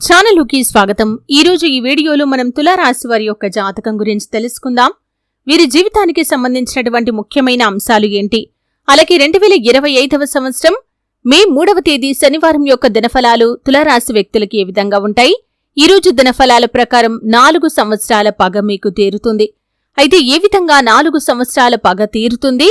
ఛానలుకి స్వాగతం. ఈ రోజు ఈ వీడియోలో మనం తులారాశి వారి యొక్క జాతకం గురించి తెలుసుకుందాం. వీరి జీవితానికి సంబంధించినటువంటి ముఖ్యమైన అంశాలు ఏంటి? అలాగే రెండు వేల ఇరవై ఐదవ సంవత్సరం మే మూడవ తేదీ శనివారం యొక్క దినఫలాలు తులారాశి వ్యక్తులకి ఏ విధంగా ఉంటాయి? ఈ రోజు దినఫలాల ప్రకారం నాలుగు సంవత్సరాల పగ మీకు తీరుతుంది. అయితే ఏ విధంగా నాలుగు సంవత్సరాల పగ తీరుతుంది?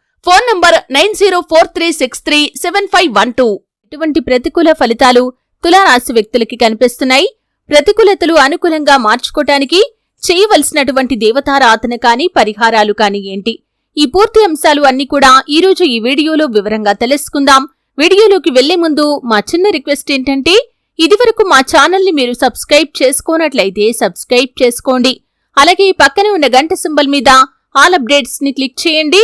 Phone number nine zero four three six three seven five one two. ఇటువంటి ప్రతికూల ఫలితాలు తులారాశి వ్యక్తులకి కనిపిస్తున్నాయి. ప్రతికూలతలు అనుకూలంగా మార్చుకోటానికి చేయవలసినటువంటి దేవతారాధన కాని పరిహారాలు కాని ఏంటి? ఈ పూర్తి అంశాలు అన్ని కూడా ఈ రోజు ఈ వీడియోలో వివరంగా తెలుసుకుందాం. వీడియోలోకి వెళ్ళే ముందు మా చిన్న రిక్వెస్ట్ ఏంటంటే ఇదివరకు మా ఛానల్ని మీరు సబ్స్క్రైబ్ చేసుకోనట్లయితే సబ్స్క్రైబ్ చేసుకోండి. అలాగే ఈ పక్కనే ఉన్న గంట సింబల్ మీద ఆల్ అప్డేట్స్ని క్లిక్ చేయండి.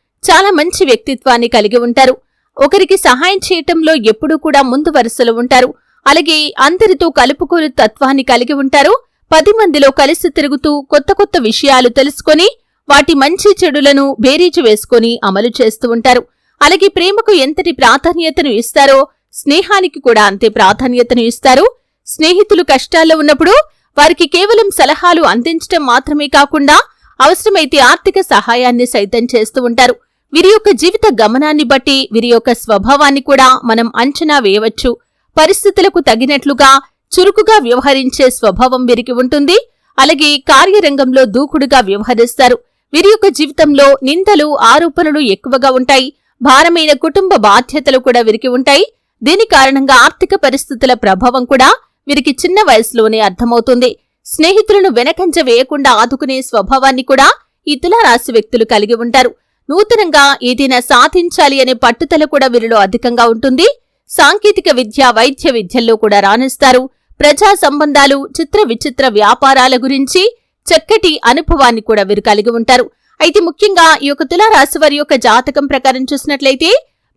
చాలా మంచి వ్యక్తిత్వాన్ని కలిగి ఉంటారు. ఒకరికి సహాయం చేయటంలో ఎప్పుడూ కూడా ముందు వరుసలో ఉంటారు. అలాగే అందరితో కలుపుకోలు తత్వాన్ని కలిగి ఉంటారు. పది మందిలో కలిసి తిరుగుతూ కొత్త కొత్త విషయాలు తెలుసుకొని వాటి మంచి చెడులను బేరీజు వేసుకొని అమలు చేస్తూ ఉంటారు. అలాగే ప్రేమకు ఎంతటి ప్రాధాన్యతను ఇస్తారో స్నేహానికి కూడా అంతే ప్రాధాన్యతను ఇస్తారు. స్నేహితులు కష్టాల్లో ఉన్నప్పుడు వారికి కేవలం సలహాలు అందించటం మాత్రమే కాకుండా అవసరమైతే ఆర్థిక సహాయాన్ని సైతం చేస్తూ ఉంటారు. వీరి యొక్క జీవిత గమనాన్ని బట్టి వీరి యొక్క స్వభావాన్ని కూడా మనం అంచనా వేయవచ్చు. పరిస్థితులకు తగినట్లుగా చురుకుగా వ్యవహరించే స్వభావం వీరికి ఉంటుంది. అలాగే కార్యరంగంలో దూకుడుగా వ్యవహరిస్తారు. వీరి యొక్క జీవితంలో నిందలు ఆరోపణలు ఎక్కువగా ఉంటాయి. భారమైన కుటుంబ బాధ్యతలు కూడా వీరికి ఉంటాయి. దీని కారణంగా ఆర్థిక పరిస్థితుల ప్రభావం కూడా వీరికి చిన్న వయసులోనే అర్థమవుతుంది. స్నేహితులను వెనకంజ వేయకుండా ఆదుకునే స్వభావాన్ని కూడా ఈ తులారాశి వ్యక్తులు కలిగి ఉంటారు. నూతనంగా ఏదైనా సాధించాలి అనే పట్టుదల కూడా వీరిలో అధికంగా ఉంటుంది. సాంకేతిక విద్య వైద్య విద్యల్లో కూడా రాణిస్తారు. ప్రజా సంబంధాలు చిత్ర విచిత్ర వ్యాపారాల గురించి చక్కటి అనుభవాన్ని కూడా వీరు కలిగి ఉంటారు. అయితే ముఖ్యంగా ఈ యొక్క తులారాశి వారి యొక్క జాతకం ప్రకారం చూసినట్లయితే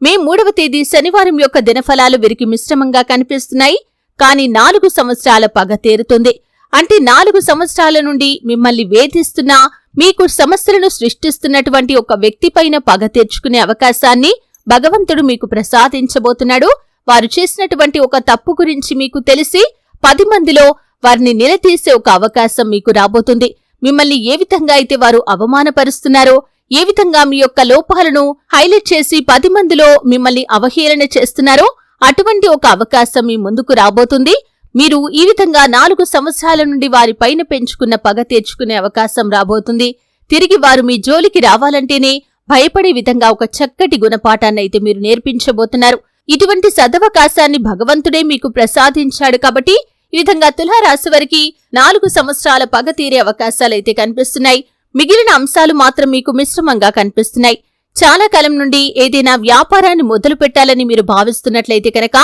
మే మూడవ తేదీ శనివారం యొక్క దినఫలాలు వీరికి మిశ్రమంగా కనిపిస్తున్నాయి. కానీ నాలుగు సంవత్సరాల పగ తీరుతుంది. అంటే నాలుగు సంవత్సరాల నుండి మిమ్మల్ని వేధిస్తున్నా మీకు సమస్యలను సృష్టిస్తున్నటువంటి ఒక వ్యక్తిపైన పగ తీర్చుకునే అవకాశాన్ని భగవంతుడు మీకు ప్రసాదించబోతున్నాడు. వారు చేసినటువంటి ఒక తప్పు గురించి మీకు తెలిసి పది మందిలో వారిని నిలదీసే ఒక అవకాశం మీకు రాబోతుంది. మిమ్మల్ని ఏ విధంగా అయితే వారు అవమానపరుస్తున్నారో ఏ విధంగా మీ యొక్క లోపాలను హైలైట్ చేసి పది మందిలో మిమ్మల్ని అవహేళన చేస్తున్నారో అటువంటి ఒక అవకాశం మీ ముందుకు రాబోతుంది. మీరు ఈ విధంగా నాలుగు సంవత్సరాల నుండి వారి పైన పెంచుకున్న పగ తీర్చుకునే అవకాశం రాబోతుంది. తిరిగి వారు మీ జోలికి రావాలంటేనే భయపడే విధంగా ఒక చక్కటి గుణపాఠాన్నైతే మీరు నేర్పించబోతున్నారు. ఇటువంటి సదవకాశాన్ని భగవంతుడే మీకు ప్రసాదించాడు కాబట్టి ఈ విధంగా తులారాశి వారికి నాలుగు సంవత్సరాల పగ తీరే అవకాశాలైతే కనిపిస్తున్నాయి. మిగిలిన అంశాలు మాత్రం మీకు మిశ్రమంగా కనిపిస్తున్నాయి. చాలా కాలం నుండి ఏదైనా వ్యాపారాన్ని మొదలు పెట్టాలని మీరు భావిస్తున్నట్లయితే కనుక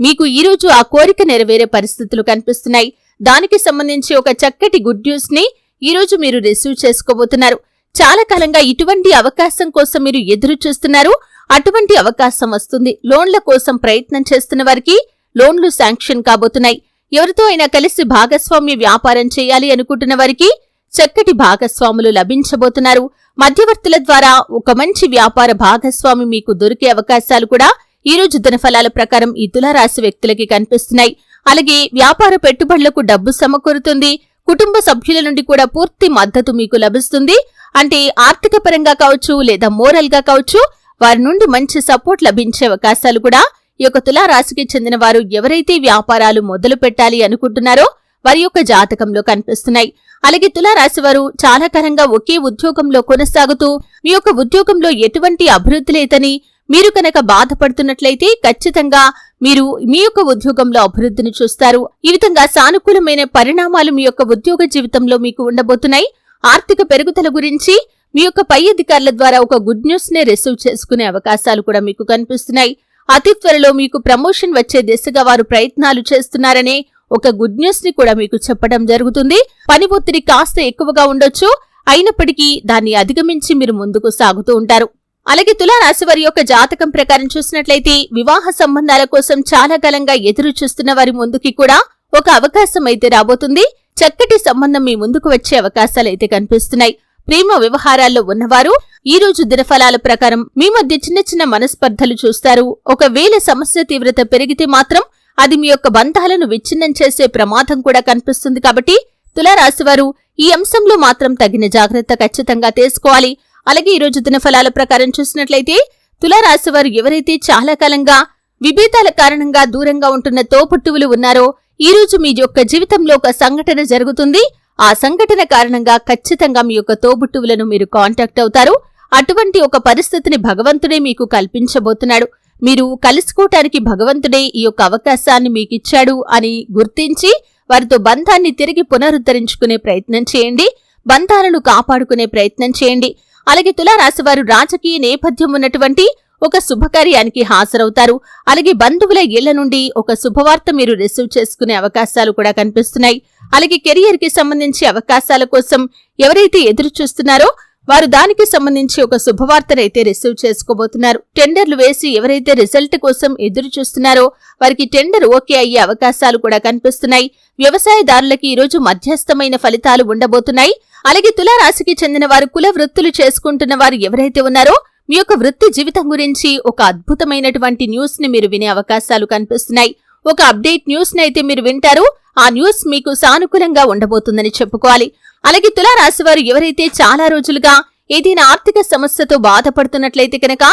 మీకు ఈరోజు ఆ కోరిక నెరవేరే పరిస్థితులు కనిపిస్తున్నాయి. దానికి సంబంధించి ఒక చక్కటి గుడ్ న్యూస్ని ఈరోజు మీరు రిసీవ్ చేసుకోబోతున్నారు. చాలా కాలంగా ఇటువంటి అవకాశం కోసం మీరు ఎదురు చూస్తున్నారు. అటువంటి అవకాశం వస్తుంది. లోన్ల కోసం ప్రయత్నం చేస్తున్న వారికి లోన్లు శాంక్షన్ కాబోతున్నాయి. ఎవరితో అయినా కలిసి భాగస్వామ్య వ్యాపారం చేయాలి అనుకుంటున్న వారికి చక్కటి భాగస్వాములు లభించబోతున్నారు. మధ్యవర్తుల ద్వారా ఒక మంచి వ్యాపార భాగస్వామి మీకు దొరికే అవకాశాలు కూడా ఈ రోజు దినఫలాల ప్రకారం ఈ తులారాశి వ్యక్తులకి కనిపిస్తున్నాయి. అలాగే వ్యాపార పెట్టుబడులకు డబ్బు సమకూరుతుంది. కుటుంబ సభ్యుల నుండి కూడా పూర్తి మద్దతు మీకు లభిస్తుంది. అంటే ఆర్థిక పరంగా కావచ్చు లేదా మోరల్గా కావచ్చు వారి నుండి మంచి సపోర్ట్ లభించే అవకాశాలు కూడా ఈ యొక్క తులారాశికి చెందిన వారు ఎవరైతే వ్యాపారాలు మొదలు పెట్టాలి అనుకుంటున్నారో వారి యొక్క జాతకంలో కనిపిస్తున్నాయి. అలాగే తులారాశి వారు చాలా కాలంగా ఒకే ఉద్యోగంలో కొనసాగుతూ మీ యొక్క ఉద్యోగంలో ఎటువంటి అభివృద్ధి లేదని మీరు కనుక బాధపడుతున్నట్లయితే ఖచ్చితంగా మీరు మీ యొక్క ఉద్యోగంలో అభివృద్ధిని చూస్తారు. ఈ విధంగా సానుకూలమైన పరిణామాలు మీ యొక్క ఉద్యోగ జీవితంలో మీకు ఉండబోతున్నాయి. ఆర్థిక పెరుగుదల గురించి మీ యొక్క పై అధికారుల ద్వారా ఒక గుడ్ న్యూస్ని రిసీవ్ చేసుకునే అవకాశాలు కూడా మీకు కనిపిస్తున్నాయి. అతి త్వరలో మీకు ప్రమోషన్ వచ్చే దిశగా వారు ప్రయత్నాలు చేస్తున్నారనే ఒక గుడ్ న్యూస్ని కూడా మీకు చెప్పడం జరుగుతుంది. పని ఒత్తిడి కాస్త ఎక్కువగా ఉండొచ్చు. అయినప్పటికీ దాన్ని అధిగమించి మీరు ముందుకు సాగుతూ ఉంటారు. అలాగే తులారాశి వారి యొక్క జాతకం ప్రకారం చూసినట్లయితే వివాహ సంబంధాల కోసం చాలా కాలంగా ఎదురు చూస్తున్న వారి ముందుకి కూడా ఒక అవకాశం అయితే రాబోతుంది. చక్కటి సంబంధం మీ ముందుకు వచ్చే అవకాశాలు అయితే కనిపిస్తున్నాయి. ప్రేమ వ్యవహారాల్లో ఉన్నవారు ఈ రోజు దినఫలాల ప్రకారం మీ మధ్య చిన్న చిన్న మనస్పర్ధలు చూస్తారు. ఒకవేళ సమస్య తీవ్రత పెరిగితే మాత్రం అది మీ యొక్క బంధాలను విచ్ఛిన్నం చేసే ప్రమాదం కూడా కనిపిస్తుంది కాబట్టి తులారాశివారు ఈ అంశంలో మాత్రం తగిన జాగ్రత్త ఖచ్చితంగా తీసుకోవాలి. అలాగే ఈ రోజు దినఫలాల ప్రకారం చూసినట్లయితే తులారాశివారు ఎవరైతే చాలా కాలంగా విభేదాల కారణంగా దూరంగా ఉంటున్న తోపుట్టువులు ఉన్నారో ఈ రోజు మీ యొక్క జీవితంలో ఒక సంఘటన జరుగుతుంది. ఆ సంఘటన కారణంగా ఖచ్చితంగా మీ యొక్క తోబుట్టువులను మీరు కాంటాక్ట్ అవుతారు. అటువంటి ఒక పరిస్థితిని భగవంతుడే మీకు కల్పించబోతున్నాడు. మీరు కలుసుకోవటానికి భగవంతుడే ఈ యొక్క అవకాశాన్ని మీకిచ్చాడు అని గుర్తించి వారితో బంధాన్ని తిరిగి పునరుద్ధరించుకునే ప్రయత్నం చేయండి. బంధాలను కాపాడుకునే ప్రయత్నం చేయండి. అలాగే తులారాశివారు రాజకీయ నేపథ్యం ఉన్నటువంటి ఒక శుభకార్యానికి హాజరవుతారు. అలాగే బంధువుల ఇళ్ళ నుండి ఒక శుభవార్త మీరు రిసీవ్ చేసుకునే అవకాశాలు కూడా కనిపిస్తున్నాయి. అలాగే కెరియర్కి సంబంధించి అవకాశాల కోసం ఎవరైతే ఎదురు చూస్తున్నారో వారు దానికి సంబంధించి ఒక శుభవార్తనైతే రిసీవ్ చేసుకోబోతున్నారు. టెండర్లు వేసి ఎవరైతే రిజల్ట్ కోసం ఎదురు చూస్తున్నారో వారికి టెండర్ ఓకే అయ్యే అవకాశాలు కూడా కనిపిస్తున్నాయి. వ్యవసాయదారులకి ఈరోజు మధ్యస్థమైన ఫలితాలు ఉండబోతున్నాయి. అలాగే తులారాశికి చెందిన వారు కుల వృత్తులు చేసుకుంటున్న వారు ఎవరైతే ఉన్నారో మీ యొక్క వృత్తి జీవితం గురించి ఒక అద్భుతమైనటువంటి న్యూస్ని మీరు వినే అవకాశాలు కనిపిస్తున్నాయి. ఒక అప్డేట్ న్యూస్ అయితే మీరు వింటారు. ఆ న్యూస్ మీకు సానుకూలంగా ఉండబోతుందని చెప్పుకోవాలి. అలాగే తులారాశి వారు ఎవరైతే చాలా రోజులుగా ఏదైనా ఆర్థిక సమస్యతో బాధపడుతున్నట్లయితే కనుక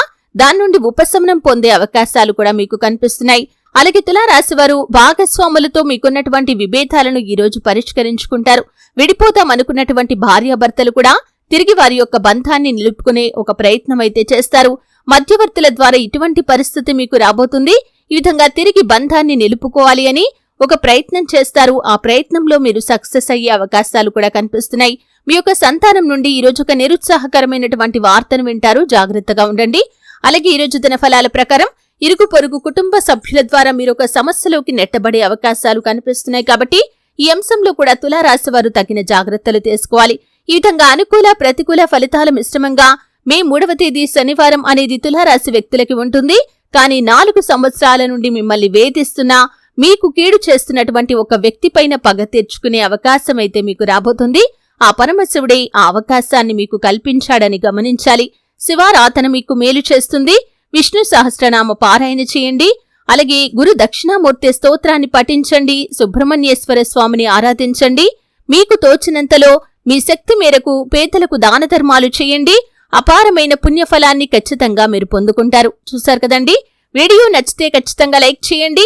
దాని నుండి ఉపశమనం పొందే అవకాశాలు కూడా మీకు కనిపిస్తున్నాయి. అలాగే తులారాశి వారు భాగస్వాములతో మీకున్నటువంటి విభేదాలను ఈ రోజు పరిష్కరించుకుంటారు. విడిపోతాం అనుకున్నటువంటి భార్యాభర్తలు కూడా తిరిగి వారి యొక్క బంధాన్ని నిలుపుకునే ఒక ప్రయత్నం అయితే చేస్తారు. మధ్యవర్తుల ద్వారా ఇటువంటి పరిస్థితి మీకు రాబోతుంది. ఈ విధంగా తిరిగి బంధాన్ని నిలుపుకోవాలి అని ఒక ప్రయత్నం చేస్తారు. ఆ ప్రయత్నంలో మీరు సక్సెస్ అయ్యే అవకాశాలు కూడా కనిపిస్తున్నాయి. మీ యొక్క సంతానం నుండి ఈరోజు ఒక నిరుత్సాహకరమైనటువంటి వార్తను వింటారు. జాగ్రత్తగా ఉండండి. అలాగే ఈ రోజు ఫలాల ప్రకారం ఇరుగు పొరుగు కుటుంబ సభ్యుల ద్వారా మీరు ఒక సమస్యలోకి నెట్టబడే అవకాశాలు కనిపిస్తున్నాయి కాబట్టి ఈ అంశంలో కూడా తులారాశి వారు తగిన జాగ్రత్తలు తీసుకోవాలి. ఈ విధంగా అనుకూల ప్రతికూల ఫలితాల మిశ్రమంగా మే మూడవ తేదీ శనివారం అనేది తులారాశి వ్యక్తులకి ఉంటుంది. కానీ నాలుగు సంవత్సరాల నుండి మిమ్మల్ని వేధిస్తున్నా మీకు కీడు చేస్తున్నటువంటి ఒక వ్యక్తిపైన పగ తీర్చుకునే అవకాశం అయితే మీకు రాబోతుంది. ఆ పరమశివుడే ఆ అవకాశాన్ని మీకు కల్పించాడని గమనించాలి. శివారాధన మీకు మేలు చేస్తుంది. విష్ణు సహస్రనామ పారాయణ చేయండి. అలాగే గురు దక్షిణామూర్తి స్తోత్రాన్ని పఠించండి. సుబ్రహ్మణ్యేశ్వర స్వామిని ఆరాధించండి. మీకు తోచినంతలో మీ శక్తి మేరకు పేదలకు దాన ధర్మాలు చేయండి. అపారమైన పుణ్యఫలాన్ని ఖచ్చితంగా మీరు పొందుకుంటారు. చూశారు కదండి? వీడియో నచ్చితే ఖచ్చితంగా లైక్ చేయండి.